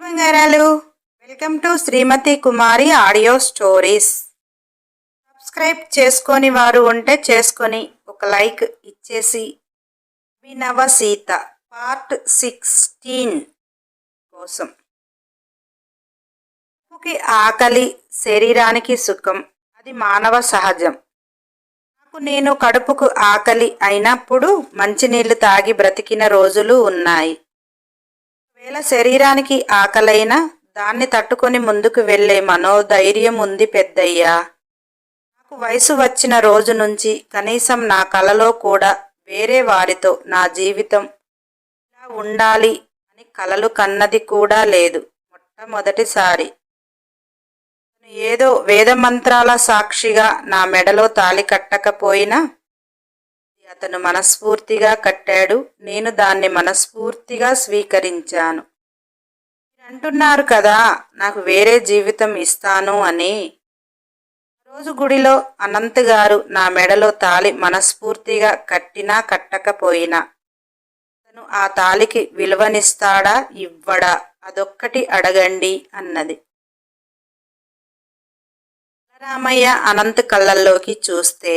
బంగారాలు. Welcome to Srimathi Kumari audio stories. Subscribe చేసుకొని వారు ఉంటే చేసుకొని ఒక లైక్ ఇచ్చేసి. వినవ సీత పార్ట్ సిక్స్టీన్ కోసం. కడుపుకి ఆకలి శరీరానికి సుఖం అది మానవ సహజం. నాకు నేను కడుపుకు ఆకలి అయినప్పుడు మంచినీళ్ళు తాగి బ్రతికిన రోజులు ఉన్నాయి. ఒకవేళ శరీరానికి ఆకలైనా దాన్ని తట్టుకొని ముందుకు వెళ్ళే మనోధైర్యం ఉంది పెద్దయ్యా. నాకు వయసు వచ్చిన రోజు నుంచి కనీసం నా కలలో కూడా వేరే వారితో నా జీవితం ఇలా ఉండాలి అని కలలు కన్నది కూడా లేదు మొట్టమొదటిసారి. ఏదో వేద మంత్రాల సాక్షిగా నా మెడలో తాలి కట్టకపోయినా అతను మనస్ఫూర్తిగా కట్టాడు. నేను దాన్ని మనస్ఫూర్తిగా స్వీకరించాను. అంటున్నారు కదా నాకు వేరే జీవితం ఇస్తాను అని. రోజు గుడిలో అనంత్ గారు నా మెడలో తాలి మనస్ఫూర్తిగా కట్టినా కట్టకపోయినా అతను ఆ తాలికి విలువనిస్తాడా ఇవ్వడా అదొక్కటి అడగండి అన్నది. రామయ్య అనంత్ కళ్ళల్లోకి చూస్తే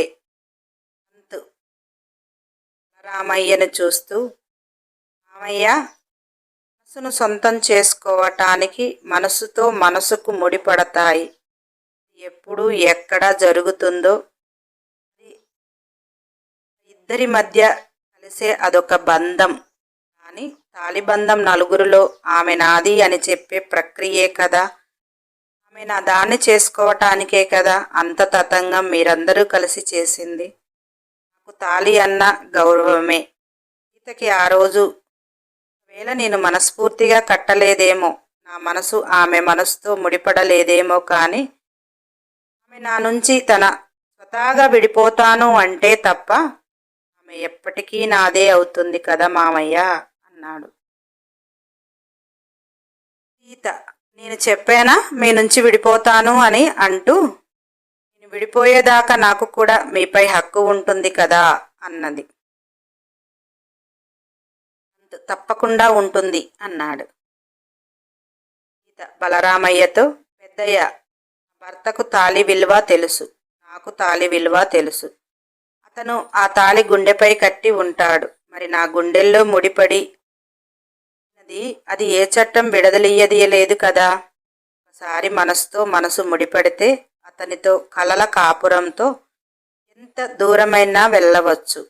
రామయ్యను చూస్తూ రామయ్య మనసును సొంతం చేసుకోవటానికి మనసుతో మనసుకు ముడిపడతాయి. ఎప్పుడు ఎక్కడ జరుగుతుందో ఇద్దరి మధ్య కలిసే అదొక బంధం. కానీ తాలిబంధం నలుగురిలో ఆమె నాది అని చెప్పే ప్రక్రియే కదా. ఆమె నా దాన్ని చేసుకోవటానికే కదా అంత తతంగం మీరందరూ కలిసి చేసింది. నాకు తాలి అన్న గౌరవమే. సీతకి ఆ రోజు వేళ నేను మనస్ఫూర్తిగా కట్టలేదేమో నా మనసు ఆమె మనసుతో ముడిపడలేదేమో కానీ ఆమె నా నుంచి తన స్వతహాగా విడిపోతాను అంటే తప్ప ఆమె ఎప్పటికీ నాదే అవుతుంది కదా మామయ్య అన్నాడు. సీత నేను చెప్పానా మీ నుంచి విడిపోతాను అని అంటూ విడిపోయేదాకా నాకు కూడా మీపై హక్కు ఉంటుంది కదా అన్నది. తప్పకుండా ఉంటుంది అన్నాడు. బలరామయ్యతో పెద్దయ్య భర్తకు తాలి విలువ తెలుసు నాకు తాలి విలువ తెలుసు. అతను ఆ తాలి గుండెపై కట్టి ఉంటాడు. మరి నా గుండెల్లో ముడిపడి అది అది ఏ చట్టం విడదలియదీయలేదు కదా? ఒకసారి మనసుతో మనసు ముడిపడితే అతనితో కలల కాపురంతో ఎంత దూరమైనా వెళ్ళవచ్చు.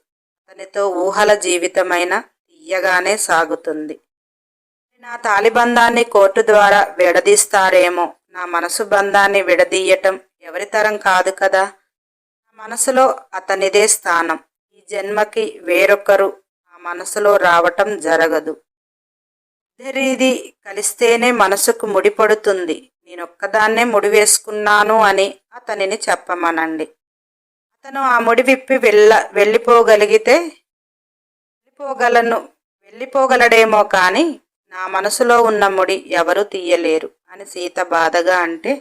అతనితో ఊహల జీవితమైన తీయగానే సాగుతుంది. నా తాలిబంధాన్ని కోర్టు ద్వారా విడదీస్తారేమో? నా మనసు బంధాన్ని విడదీయటం ఎవరితరం కాదు కదా? నా మనసులో అతనిదే స్థానం. ఈ జన్మకి వేరొకరు ఆ మనసులో రావటం జరగదు. ఇద్దరిది కలిస్తేనే మనసుకు ముడిపడుతుంది. నేనొక్కదాన్నే ముడి వేసుకున్నాను అని అతనిని చెప్పమనండి. అతను ఆ ముడి విప్పి వెళ్ళ వెళ్ళిపోగలిగితే వెళ్ళిపోగలను వెళ్ళిపోగలడేమో కానీ నా మనసులో ఉన్న ముడి ఎవరు తీయలేరు అని సీత బాధగా అంటే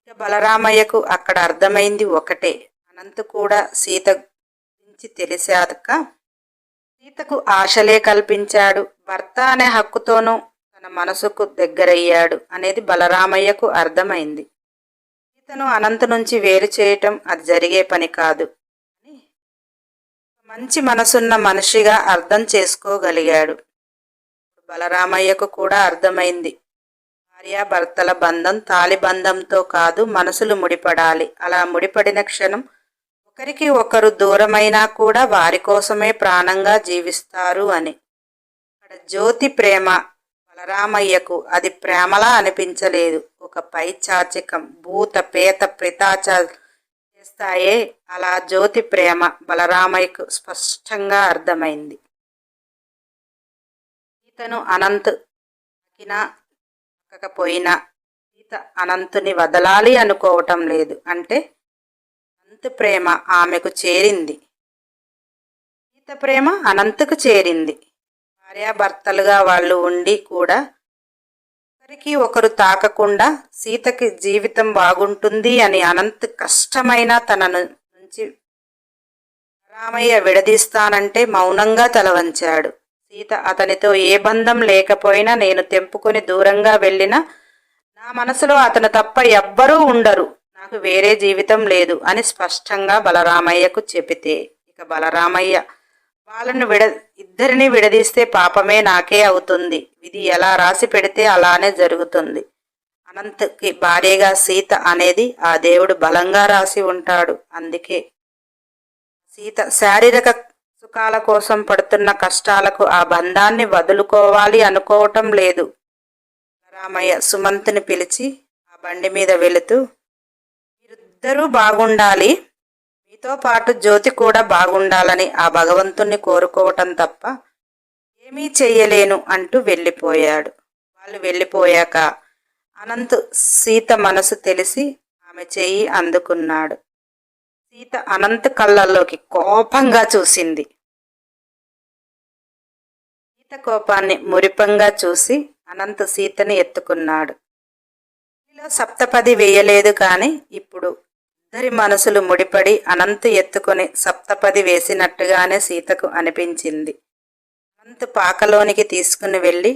ఇక బలరామయ్యకు అక్కడ అర్థమైంది ఒకటే. అనంత్ కూడా సీత గురించి తెలిసాక సీతకు ఆశలే కల్పించాడు. భర్త అనే హక్కుతోనూ తన మనసుకు దగ్గరయ్యాడు అనేది బలరామయ్యకు అర్థమైంది. సీతను అనంత నుంచి వేరు చేయటం అది జరిగే పని కాదు. అని మంచి మనసున్న మనిషిగా అర్థం చేసుకోగలిగాడు. బలరామయ్యకు కూడా అర్థమైంది. భార్యాభర్తల బంధం తాలిబంధంతో కాదు మనసులు ముడిపడాలి. అలా ముడిపడిన క్షణం ఒకరికి ఒకరు దూరమైనా కూడా వారి కోసమే ప్రాణంగా జీవిస్తారు అని. అక్కడ జ్యోతి ప్రేమ బలరామయ్యకు అది ప్రేమలా అనిపించలేదు. ఒక పైచాచికం భూత పేత ప్రితాచ చేస్తాయే అలా జ్యోతి ప్రేమ బలరామయ్యకు స్పష్టంగా అర్థమైంది. ఇతను అనంత్ తాకినా తాకకపోయినా అనంతుని వదలాలి అనుకోవటం లేదు. అంటే అనంత్ ప్రేమ ఆమెకు చేరింది. ఈత ప్రేమ అనంతకు చేరింది. భార్యాభర్తలుగా వాళ్ళు ఉండి కూడా ఒకరికి ఒకరు తాకకుండా సీతకి జీవితం బాగుంటుంది అని అనంత కష్టమైన తన నుంచి రామయ్య విడదీస్తానంటే మౌనంగా తల వంచాడు. సీత అతనితో ఏ బంధం లేకపోయినా నేను తెంపుకొని దూరంగా వెళ్ళినా నా మనసులో అతను తప్ప ఎవ్వరూ ఉండరు. నాకు వేరే జీవితం లేదు అని స్పష్టంగా బలరామయ్యకు చెబితే ఇక బలరామయ్య వాళ్ళను విడ ఇద్దరిని విడదీస్తే పాపమే నాకే అవుతుంది. విధి ఎలా రాసి పెడితే అలానే జరుగుతుంది. అనంత్కి భార్యగా సీత అనేది ఆ దేవుడు బలంగా రాసి ఉంటాడు. అందుకే సీత శారీరక సుఖాల కోసం పడుతున్న కష్టాలకు ఆ బంధాన్ని వదులుకోవాలి అనుకోవటం లేదు. రామయ్య సుమంత్ని పిలిచి ఆ బండి మీద వెళుతూ మీరిద్దరూ బాగుండాలి. మీతో పాటు జ్యోతి కూడా బాగుండాలని ఆ భగవంతుణ్ణి కోరుకోవటం తప్ప ఏమీ చెయ్యలేను అంటూ వెళ్ళిపోయాడు. వాళ్ళు వెళ్ళిపోయాక అనంత్ సీత మనసు తెలిసి ఆమె చెయ్యి అందుకున్నాడు. సీత అనంత్ కళ్ళల్లోకి కోపంగా చూసింది. సీత కోపాన్ని మురిపంగా చూసి అనంత్ సీతని ఎత్తుకున్నాడు. ఇలా సప్తపది వేయలేదు కానీ ఇప్పుడు ఇద్దరి మనసులు ముడిపడి అనంత్ ఎత్తుకొని సప్తపది వేసినట్టుగానే సీతకు అనిపించింది. అనంత్ పాకలోనికి తీసుకుని వెళ్ళి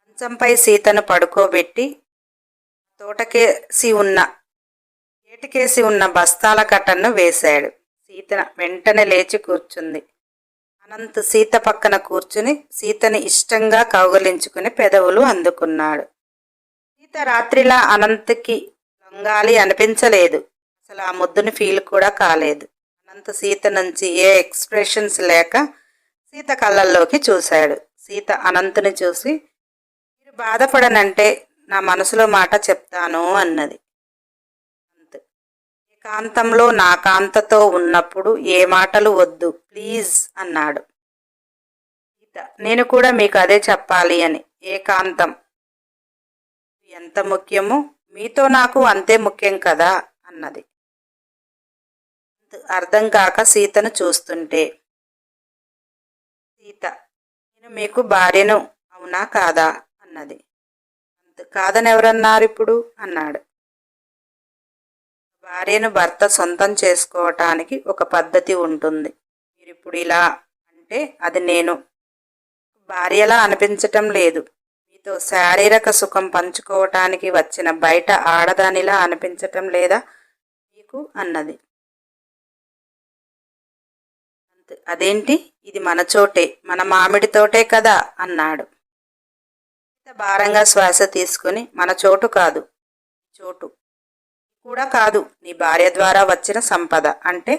మంచంపై సీతను పడుకోబెట్టి తోటకేసి ఉన్న ఏటికేసి ఉన్న బస్తాల కట్టను వేశాడు. సీత వెంటనే లేచి కూర్చుంది. అనంత్ సీత పక్కన కూర్చుని సీతని ఇష్టంగా కౌగలించుకుని పెదవులు అందుకున్నాడు. సీత రాత్రిలా అనంత్కి లొంగాలి అనిపించలేదు. అసలు ఆ ముద్దుని ఫీల్ కూడా కాలేదు. అనంత సీత నుంచి ఏ ఎక్స్ప్రెషన్స్ లేక సీత కళ్ళల్లోకి చూశాడు. సీత అనంతుని చూసి మీరు బాధపడనంటే నా మనసులో మాట చెప్తాను అన్నది. అంతే. ఏకాంతంలో నా కాంతతో ఉన్నప్పుడు ఏ మాటలు వద్దు ప్లీజ్ అన్నాడు. సీత, నేను కూడా మీకు అదే చెప్పాలి అని ఏకాంతం ఎంత ముఖ్యమో మీతో నాకు అంతే ముఖ్యం కదా అన్నది. అర్థం కాక సీతను చూస్తుంటే సీత నేను మీకు భార్యను అవునా కాదా? అన్నది. కాదని ఎవరన్నారు ఇప్పుడు? అన్నాడు. భార్యను భర్త సొంతం చేసుకోవటానికి ఒక పద్ధతి ఉంటుంది. మీరు ఇప్పుడు ఇలా అంటే అది నేను భార్యలా అనిపించటం లేదు. మీతో శారీరక సుఖం పంచుకోవటానికి వచ్చిన బయట ఆడదానిలా అనిపించటం లేదా? మీకు అన్నది. అదేంటి? ఇది మన చోటే మన మామిడి తోటే కదా అన్నాడు. ఇంత భారంగా శ్వాస తీసుకుని మన చోటు కాదు చోటు. కూడా కాదు నీ భార్య ద్వారా వచ్చిన సంపద. అంటే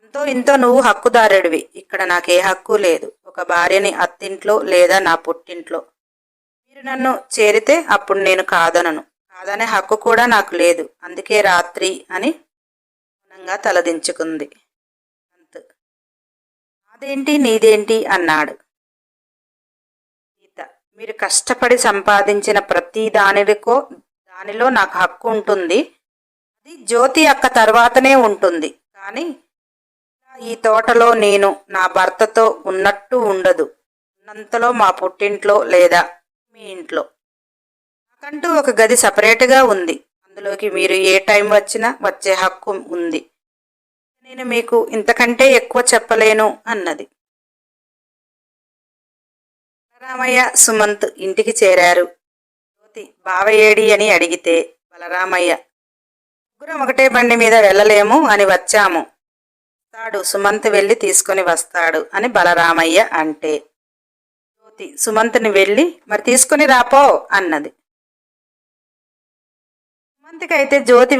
అంతో ఇంతో నువ్వు హక్కుదారుడివి. ఇక్కడ నాకే హక్కు లేదు. ఒక భార్యని అత్తింట్లో లేదా నా పుట్టింట్లో. మీరు నన్ను చేరితే అప్పుడు నేను కాదనను. కాదనే హక్కు కూడా నాకు లేదు. అందుకే రాత్రి అని మౌనంగా తలదించుకుంది. నాదేంటి నీదేంటి అన్నాడు. సీత మీరు కష్టపడి సంపాదించిన ప్రతి దానికో దానిలో నాకు హక్కు ఉంటుంది. అది జ్యోతి అక్క తర్వాతనే ఉంటుంది. కానీ ఈ తోటలో నేను నా భర్తతో ఉన్నట్టు ఉండదు. ఉన్నంతలో మా పుట్టింట్లో లేదా మీ ఇంట్లో. నాకంటూ ఒక గది సపరేట్గా ఉంది. అందులోకి మీరు ఏ టైం వచ్చినా వచ్చే హక్కు ఉంది. నేను మీకు ఇంతకంటే ఎక్కువ చెప్పలేను అన్నది. బలరామయ్య సుమంత్ ఇంటికి చేరారు. జ్యోతి బావయేడి అని అడిగితే బలరామయ్య ముగ్గురం ఒకటే బండి మీద వెళ్ళలేము అని వచ్చాము. తాడు సుమంత్ వెళ్ళి తీసుకొని వస్తాడు అని బలరామయ్య అంటే. జ్యోతి సుమంత్ని వెళ్ళి మరి తీసుకుని రాపో అన్నది. సుమంత్కి అయితే జ్యోతి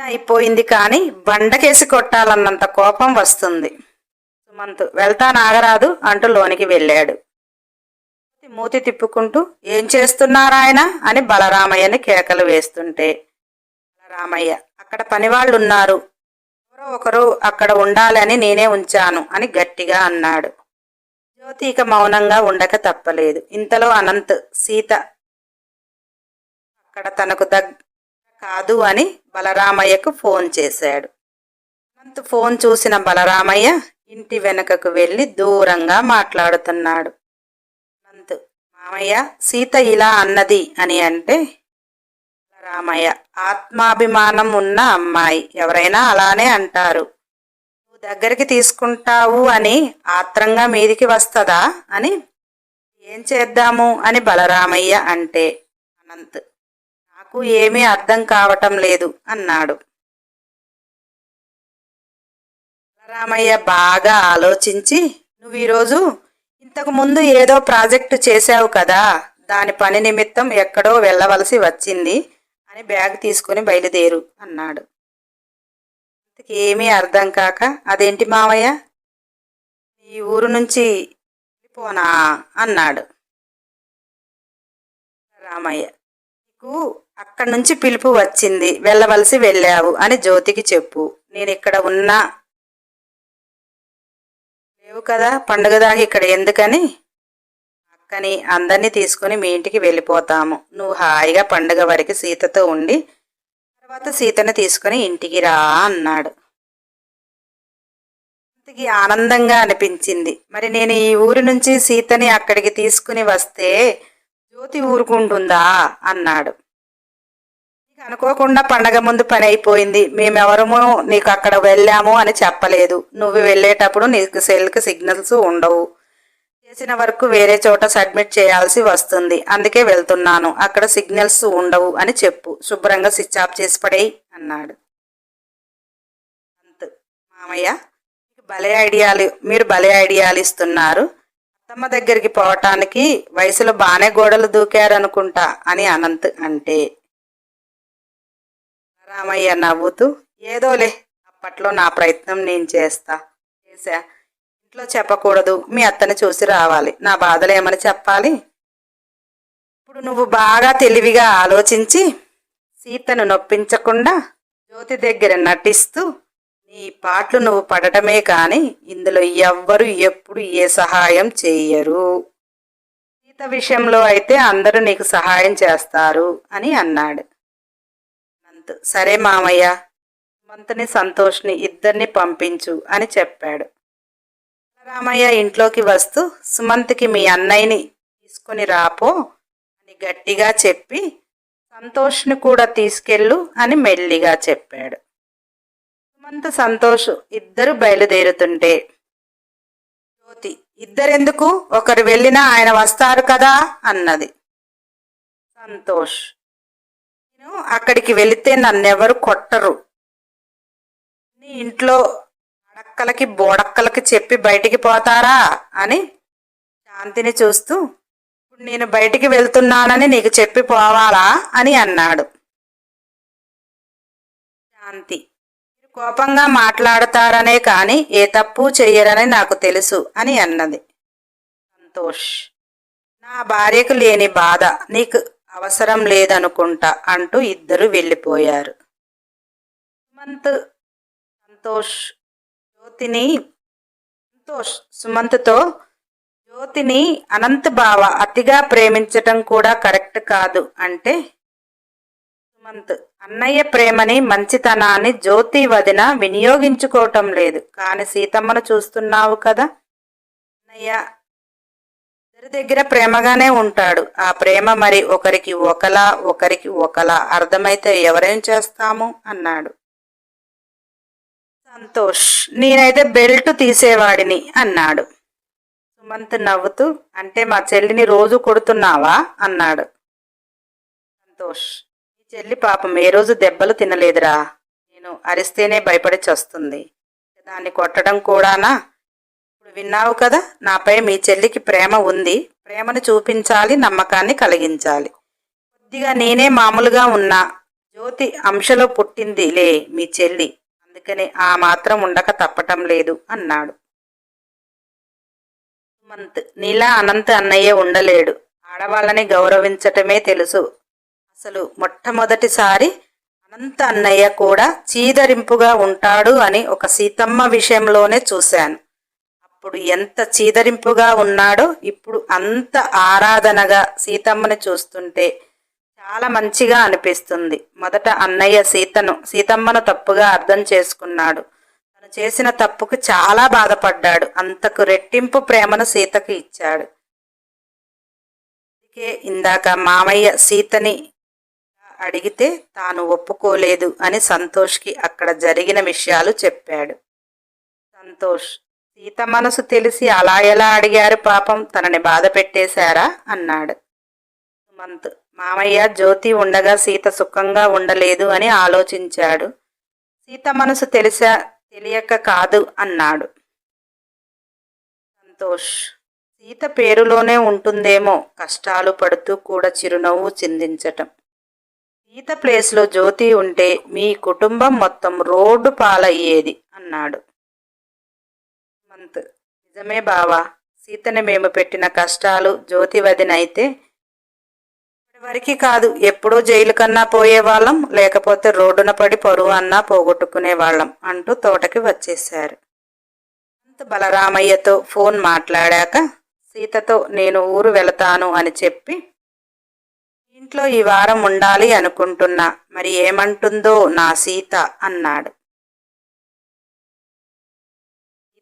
అయిపోయింది కానీ బండకేసి కొట్టాలన్నంత కోపం వస్తుంది. సుమంత్ వెళ్తా నాగరాదు అంటూ లోనికి వెళ్ళాడు. మూతి తిప్పుకుంటూ ఏం చేస్తున్నారాయన? అని బలరామయ్యని కేకలు వేస్తుంటే బలరామయ్య అక్కడ పనివాళ్ళు ఉన్నారు ఎవరో ఒకరు అక్కడ ఉండాలని నేనే ఉంచాను అని గట్టిగా అన్నాడు. జ్యోతి ఇక మౌనంగా ఉండక తప్పలేదు. ఇంతలో అనంత్ సీత అక్కడ తనకు దగ్గ కాదు అని బలరామయ్యకు ఫోన్ చేశాడు. అనంత్ ఫోన్ చూసిన బలరామయ్య ఇంటి వెనుకకు వెళ్ళి దూరంగా మాట్లాడుతున్నాడు. అనంత్ మామయ్య సీత ఇలా అన్నది అని అంటే బలరామయ్య ఆత్మాభిమానం ఉన్న అమ్మాయి ఎవరైనా అలానే అంటారు. నువ్వు దగ్గరికి తీసుకుంటావు అని ఆత్రంగా మీదికి వస్తదా అని ఏం చేద్దాము అని బలరామయ్య అంటే అనంత్ నాకు ఏమీ అర్థం కావటం లేదు అన్నాడు. బలరామయ్య బాగా ఆలోచించి నువ్వు ఈరోజు ఇంతకు ముందు ఏదో ప్రాజెక్టు చేశావు కదా దాని పని నిమిత్తం ఎక్కడో వెళ్ళవలసి వచ్చింది అని బ్యాగ్ తీసుకుని బయలుదేరు అన్నాడు. ఏమీ అర్థం కాక అదేంటి మావయ్య? ఈ ఊరు నుంచి పోనా అన్నాడు రామయ్య నీకు అక్కడి నుంచి పిలుపు వచ్చింది. వెళ్ళవలసి వెళ్ళావు అని జ్యోతికి చెప్పు. నేను ఇక్కడ ఉన్నా. లేవు కదా పండుగ దాకా ఇక్కడ ఎందుకని? అక్కని అందరినీ తీసుకుని మీ ఇంటికి వెళ్ళిపోతాము. నువ్వు హాయిగా పండుగ వరకు సీతతో ఉండి తర్వాత సీతను తీసుకుని ఇంటికి రా అన్నాడు. అంతకి ఆనందంగా అనిపించింది. మరి నేను ఈ ఊరి నుంచి సీతని అక్కడికి తీసుకుని వస్తే జ్యోతి ఊరుకుంటుందా? అన్నాడు. అనుకోకుండా పండగ ముందు పని అయిపోయింది. మేమెవరము నీకు అక్కడ వెళ్ళాము అని చెప్పలేదు. నువ్వు వెళ్ళేటప్పుడు నీకు సెల్కి సిగ్నల్స్ ఉండవు. చేసిన వరకు వేరే చోట సబ్మిట్ చేయాల్సి వస్తుంది. అందుకే వెళ్తున్నాను. అక్కడ సిగ్నల్స్ ఉండవు అని చెప్పు. శుభ్రంగా స్విచ్ ఆఫ్ చేసి పడేయి అన్నాడు. అంత్. మామయ్య భలే ఐడియాలు మీరు భలే ఐడియాలు ఇస్తున్నారు. అత్తమ్మ దగ్గరికి పోవటానికి వయసులో బాగానే గోడలు దూకారనుకుంటా అని అనంత్ అంటే. రామయ్య నవ్వుతూ ఏదోలే అప్పట్లో నా ప్రయత్నం నేను చేస్తా చేశా. ఇంట్లో చెప్పకూడదు మీ అత్తని చూసి రావాలి. నా బాధలు ఏమని చెప్పాలి? ఇప్పుడు నువ్వు బాగా తెలివిగా ఆలోచించి సీతను నొప్పించకుండా జ్యోతి దగ్గర నటిస్తూ నీ పాటలు నువ్వు పడటమే కాని ఇందులో ఎవ్వరు ఎప్పుడు ఏ సహాయం చేయరు. సీత విషయంలో అయితే అందరూ నీకు సహాయం చేస్తారు అని అన్నాడు. అనంత్ సరే మామయ్య మంతుని సంతోష్ని ఇద్దరిని పంపించు అని చెప్పాడు. రామయ్య ఇంట్లోకి వస్తూ సుమంత్కి మీ అన్నయ్యని తీసుకుని రాపో అని గట్టిగా చెప్పి సంతోష్ని కూడా తీసుకెళ్ళు అని మెల్లిగా చెప్పాడు. సుమంత్ సంతోష్ ఇద్దరు బయలుదేరుతుంటే జ్యోతి ఇద్దరెందుకు? ఒకరు వెళ్ళినా ఆయన వస్తారు కదా అన్నది. సంతోష్ నేను అక్కడికి వెళితే నన్నెవరు కొట్టరు. నీ ఇంట్లో అడక్కలకి బోడక్కలకి చెప్పి బయటికి పోతారా? అని శాంతిని చూస్తూ ఇప్పుడు నేను బయటికి వెళ్తున్నానని నీకు చెప్పి పోవాలా? అని అన్నాడు. శాంతి మీరు కోపంగా మాట్లాడతారనే కాని ఏ తప్పు చెయ్యరని నాకు తెలుసు అని అన్నది. సంతోష్ నా భార్యకు లేని బాధ. నీకు అవసరం లేదనుకుంటా అంటూ ఇద్దరు వెళ్ళిపోయారు. సుమంత్ సంతోష్ జ్యోతిని సంతోష్ సుమంత్తో జ్యోతిని అనంత్ బావ అతిగా ప్రేమించటం కూడా కరెక్ట్ కాదు అంటే సుమంత్ అన్నయ్య ప్రేమని మంచితనాన్ని జ్యోతి వదిన వినియోగించుకోవటం లేదు. కాని సీతమ్మను చూస్తున్నావు కదా? అన్నయ్య ఇద్దరి దగ్గర ప్రేమగానే ఉంటాడు. ఆ ప్రేమ మరి ఒకరికి ఒకలా ఒకరికి ఒకలా అర్థమైతే ఎవరేం చేస్తాము? అన్నాడు. సంతోష్ నేనైతే బెల్ట్ తీసేవాడిని అన్నాడు. సుమంత్ నవ్వుతూ అంటే మా చెల్లిని రోజు కొడుతున్నావా? అన్నాడు. సంతోష్ ఈ చెల్లి పాపం ఏ రోజు దెబ్బలు తినలేదురా. నేను అరిస్తేనే భయపడి చస్తుంది. దాన్ని కొట్టడం కూడానా? విన్నావు కదా నాపై మీ చెల్లికి ప్రేమ ఉంది. ప్రేమను చూపించాలి నమ్మకాన్ని కలిగించాలి. కొద్దిగా నేనే మామూలుగా ఉన్నా. జ్యోతి అంశలో పుట్టిందిలే మీ చెల్లి. అందుకని ఆ మాత్రం ఉండక తప్పటం లేదు అన్నాడు. సుమంత్ నీలా అనంత్ అన్నయ్య ఉండలేడు. ఆడవాళ్ళని గౌరవించటమే తెలుసు. అసలు మొట్టమొదటిసారి అనంత అన్నయ్య కూడా చీదరింపుగా ఉంటాడు అని ఒక సీతమ్మ విషయంలోనే చూశాను. అప్పుడు ఎంత చీదరింపుగా ఉన్నాడో ఇప్పుడు అంత ఆరాధనగా సీతమ్మని చూస్తుంటే చాలా మంచిగా అనిపిస్తుంది. మొదట అన్నయ్య సీతను సీతమ్మను తప్పుగా అర్థం చేసుకున్నాడు. తను చేసిన తప్పుకు చాలా బాధపడ్డాడు. అంతకు రెట్టింపు ప్రేమను సీతకు ఇచ్చాడు. అందుకే ఇందాక మామయ్య సీతని అడిగితే తాను ఒప్పుకోలేదు అని సంతోష్కి అక్కడ జరిగిన విషయాలు చెప్పాడు. సంతోష్ సీత మనసు తెలిసి అలా ఎలా అడిగారు పాపం తనని బాధ పెట్టేశారా? అన్నాడు. సుమంత్ మామయ్య జ్యోతి ఉండగా సీత సుఖంగా ఉండలేదు అని ఆలోచించాడు. సీత మనసు తెలిసా తెలియక కాదు అన్నాడు. సంతోష్ సీత పేరులోనే ఉంటుందేమో కష్టాలు పడుతూ కూడా చిరునవ్వు చిందించటం. సీత ప్లేస్లో జ్యోతి ఉంటే మీ కుటుంబం మొత్తం రోడ్డు పాలయ్యేది అన్నాడు. పంత్ నిజమే బావా. సీతని మేము పెట్టిన కష్టాలు జ్యోతి వదినైతే వరకు కాదు ఎప్పుడూ జైలు కన్నా పోయేవాళ్ళం లేకపోతే రోడ్డున పడి పరువు అన్నా పోగొట్టుకునే వాళ్ళం అంటూ తోటకి వచ్చేశారు. అంత బలరామయ్యతో ఫోన్ మాట్లాడాక సీతతో నేను ఊరు వెళతాను అని చెప్పి ఇంట్లో ఈ వారం ఉండాలి అనుకుంటున్నా మరి ఏమంటుందో నా సీత అన్నాడు.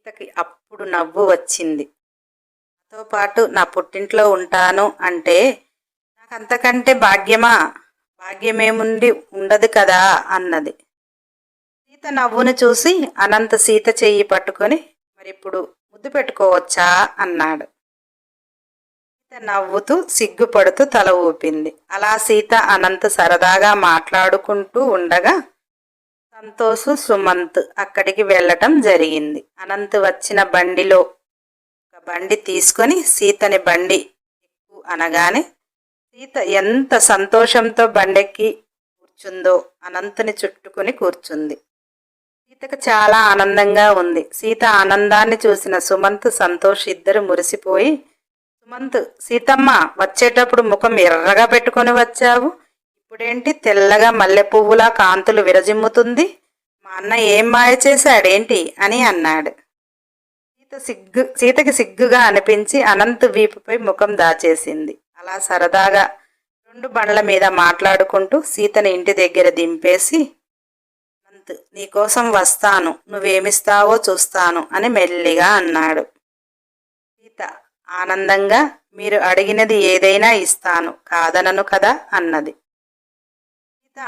సీతకి అప్పుడు నవ్వు వచ్చింది. నాతో పాటు నా పుట్టింట్లో ఉంటాను అంటే నాకు అంతకంటే భాగ్యమా? భాగ్యమేముండి ఉండదు కదా? అన్నది. సీత నవ్వును చూసి అనంత సీత చెయ్యి పట్టుకొని మరి ఇప్పుడు ముద్దు పెట్టుకోవచ్చా? అన్నాడు. సీత నవ్వుతూ సిగ్గుపడుతూ తల ఊపింది. అలా సీత అనంత సరదాగా మాట్లాడుకుంటూ ఉండగా సంతోష్ సుమంత్ అక్కడికి వెళ్ళటం జరిగింది. అనంత్ వచ్చిన బండిలో ఒక బండి తీసుకొని సీతని బండి ఎక్కు అనగానే సీత ఎంత సంతోషంతో బండెక్కి కూర్చుందో అనంతుని చుట్టుకుని కూర్చుంది. సీతకు చాలా ఆనందంగా ఉంది. సీత ఆనందాన్ని చూసిన సుమంత్ సంతోష్ ఇద్దరు మురిసిపోయి సుమంత్ సీతమ్మ వచ్చేటప్పుడు ముఖం ఎర్రగా పెట్టుకొని వచ్చావు? ఇప్పుడేంటి? తెల్లగా మల్లె పువ్వులా కాంతులు విరజిమ్ముతుంది. మా అన్న ఏం మాయ చేశాడేంటి? అని అన్నాడు. సీత సిగ్గు సీతకి సిగ్గుగా అనిపించి అనంత్ వీపుపై ముఖం దాచేసింది. అలా సరదాగా రెండు బండ్ల మీద మాట్లాడుకుంటూ సీతని ఇంటి దగ్గర దింపేసి అనంత్ నీకోసం వస్తాను. నువ్వేమిస్తావో చూస్తాను అని మెల్లిగా అన్నాడు. సీత ఆనందంగా మీరు అడిగినది ఏదైనా ఇస్తాను. కాదనను కదా అన్నది.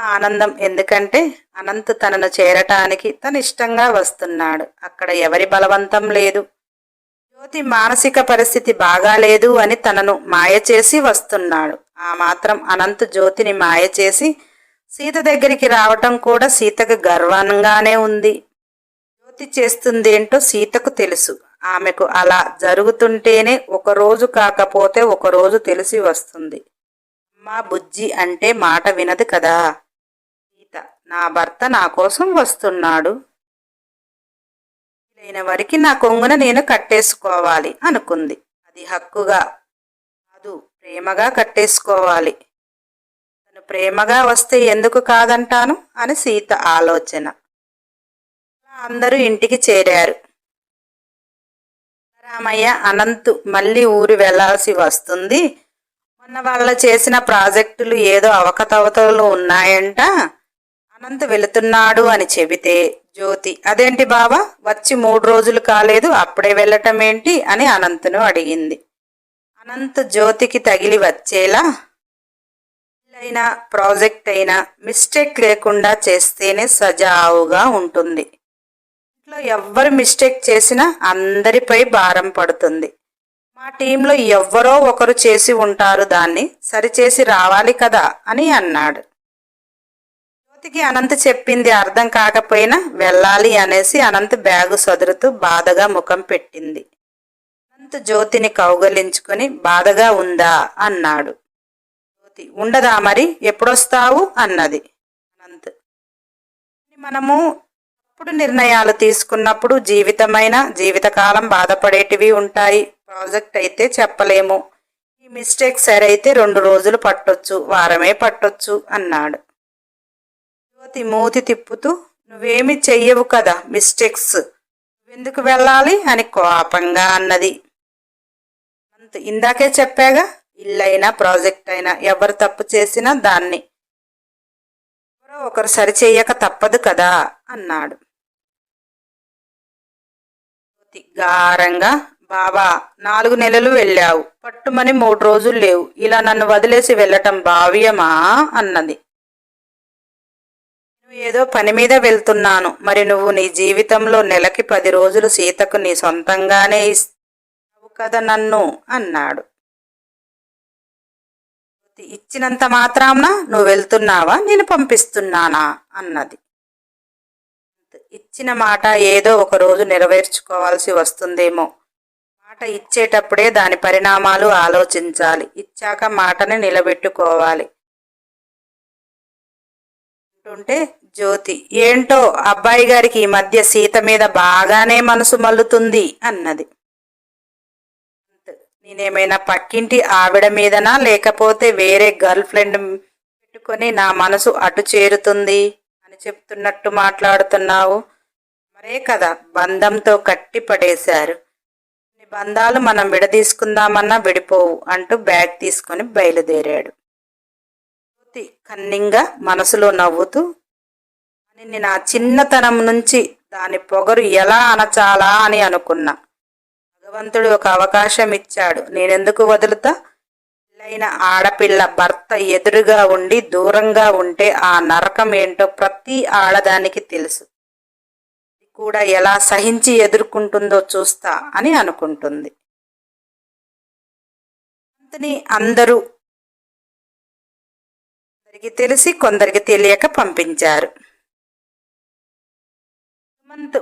ఆనందం. ఎందుకంటే అనంత్ తనను చేరటానికి తను ఇష్టంగా వస్తున్నాడు. అక్కడ ఎవరి బలవంతం లేదు. జ్యోతి మానసిక పరిస్థితి బాగాలేదు అని తనను మాయ చేసి వస్తున్నాడు. ఆ మాత్రం అనంత్ జ్యోతిని మాయ చేసి సీత దగ్గరికి రావటం కూడా సీతకు గర్వంగానే ఉంది. జ్యోతి చేస్తుందేంటో సీతకు తెలుసు. ఆమెకు అలా జరుగుతుంటేనే ఒక రోజు కాకపోతే ఒకరోజు తెలిసి వస్తుంది. మా బుజ్జి అంటే మాట వినదు కదా. సీత నా భర్త నా కోసం వస్తున్నాడు. లేని వరకు నా కొంగున నేను కట్టేసుకోవాలి అనుకుంది. అది హక్కుగా కాదు ప్రేమగా కట్టేసుకోవాలి. తను ప్రేమగా వస్తే ఎందుకు కాదంటాను? అని సీత ఆలోచన. అందరూ ఇంటికి చేరారు. రామయ్య అనంతు మళ్ళీ ఊరు వెళ్ళాల్సి వస్తుంది. మొన్న వాళ్ళ చేసిన ప్రాజెక్టులు ఏదో అవకతవకలు ఉన్నాయంట. అనంత్ వెళుతున్నాడు అని చెబితే జ్యోతి అదేంటి బావా? వచ్చి మూడు రోజులు కాలేదు అప్పుడే వెళ్ళటం ఏంటి? అని అనంత్ను అడిగింది. అనంత్ జ్యోతికి తగిలి వచ్చేలా అయినా ప్రాజెక్ట్ అయినా మిస్టేక్ లేకుండా చేస్తేనే సజావుగా ఉంటుంది. ఇంట్లో ఎవ్వరు మిస్టేక్ చేసినా అందరిపై భారం పడుతుంది. మా టీంలో ఎవ్వరో ఒకరు చేసి ఉంటారు దాన్ని సరిచేసి రావాలి కదా అని అన్నాడు. జ్యోతికి అనంత్ చెప్పింది అర్థం కాకపోయినా వెళ్ళాలి అనేసి అనంత్ బ్యాగు సదురుతూ బాధగా ముఖం పెట్టింది. అనంత్ జ్యోతిని కౌగలించుకుని బాధగా ఉందా? అన్నాడు. జ్యోతి ఉండదా మరి? ఎప్పుడొస్తావు? అన్నది అనంత్. మనము అప్పుడు నిర్ణయాలు తీసుకున్నప్పుడు జీవితమైన జీవితకాలం బాధపడేటివి ఉంటాయి. ప్రాజెక్ట్ అయితే చెప్పలేము. ఈ మిస్టేక్ సరైతే రెండు రోజులు పట్టొచ్చు వారమే పట్టొచ్చు అన్నాడు. జ్యోతి మూతి తిప్పుతూ నువ్వేమి చెయ్యవు కదా మిస్టేక్స్. ఎందుకు వెళ్ళాలి? అని కోపంగా అన్నది. అంత ఇందాకే చెప్పాగా ఇల్లైనా ప్రాజెక్ట్ అయినా ఎవరు తప్పు చేసినా దాన్ని. ఎవరో ఒకరు సరి చేయక తప్పదు కదా అన్నాడు. గారంగా బావా నాలుగు నెలలు వెళ్ళావు. పట్టుమని మూడు రోజులు లేవు. ఇలా నన్ను వదిలేసి వెళ్ళటం భావ్యమా? అన్నది. నువ్వు ఏదో పని మీద వెళ్తున్నాను. మరి నువ్వు నీ జీవితంలో నెలకి పది రోజులు సీతకు నీ సొంతంగానే ఇస్తావు కదా నన్ను? అన్నాడు. ఇచ్చినంత మాత్రాన నువ్వు వెళ్తున్నావా? నేను పంపిస్తున్నానా? అన్నది. ఇచ్చిన మాట ఏదో ఒక రోజు నెరవేర్చుకోవాల్సి వస్తుందేమో. మాట ఇచ్చేటప్పుడే దాని పరిణామాలు ఆలోచించాలి. ఇచ్చాక మాటని నిలబెట్టుకోవాలి. అంటుంటే జ్యోతి ఏంటో అబ్బాయి గారికి ఈ మధ్య సీత మీద బాగానే మనసు మల్లుతుంది అన్నది. నేనేమైనా పక్కింటి ఆవిడ మీదనా లేకపోతే వేరే గర్ల్ ఫ్రెండ్ పెట్టుకొని నా మనసు అటు చేరుతుంది అని చెప్తున్నట్టు మాట్లాడుతున్నావు? మరే కదా బంధంతో కట్టి పడేశారు. బంధాలు మనం విడదీసుకుందామన్నా విడిపోవు అంటూ బ్యాగ్ తీసుకొని బయలుదేరాడు. జ్యోతి కన్నింగా మనసులో నవ్వుతూ అని నా చిన్నతనం నుంచి దాని పొగరు ఎలా అనచాలా అని అనుకున్నా. భగవంతుడు ఒక అవకాశం ఇచ్చాడు. నేనెందుకు వదులుతా? పెళ్ళైన ఆడపిల్ల భర్త ఎదురుగా ఉండి దూరంగా ఉంటే ఆ నరకం ఏంటో ప్రతి ఆడదానికి తెలుసు. కూడా ఎలా సహించి ఎదుర్కొంటుందో చూస్తా అని అనుకుంటుంది. అంతని అందరూ కొందరికి తెలిసి కొందరికి తెలియక పంపించారు. సుమంత్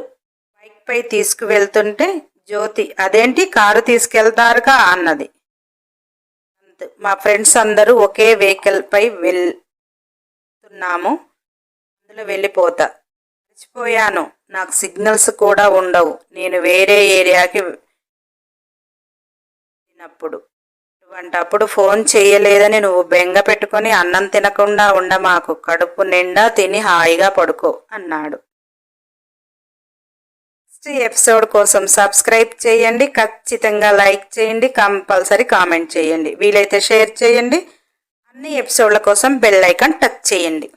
బైక్ పై తీసుకువెళ్తుంటే జ్యోతి అదేంటి? కారు తీసుకెళ్తారుగా? అన్నది. మా ఫ్రెండ్స్ అందరూ ఒకే వెహికల్ పై వెళ్తున్నాము అందులో వెళ్ళిపోతా. మర్చిపోయాను. నాకు సిగ్నల్స్ కూడా ఉండవు. నేను వేరే ఏరియాకి తినప్పుడు అటువంటప్పుడు ఫోన్ చేయలేదని నువ్వు బెంగ పెట్టుకొని అన్నం తినకుండా ఉండ మాకు కడుపు నిండా తిని హాయిగా పడుకో అన్నాడు. నెక్స్ట్ ఎపిసోడ్ కోసం సబ్స్క్రైబ్ చేయండి. ఖచ్చితంగా లైక్ చేయండి. కంపల్సరీ కామెంట్ చేయండి. వీలైతే షేర్ చేయండి. అన్ని ఎపిసోడ్ల కోసం బెల్ ఐకాన్ టచ్ చేయండి.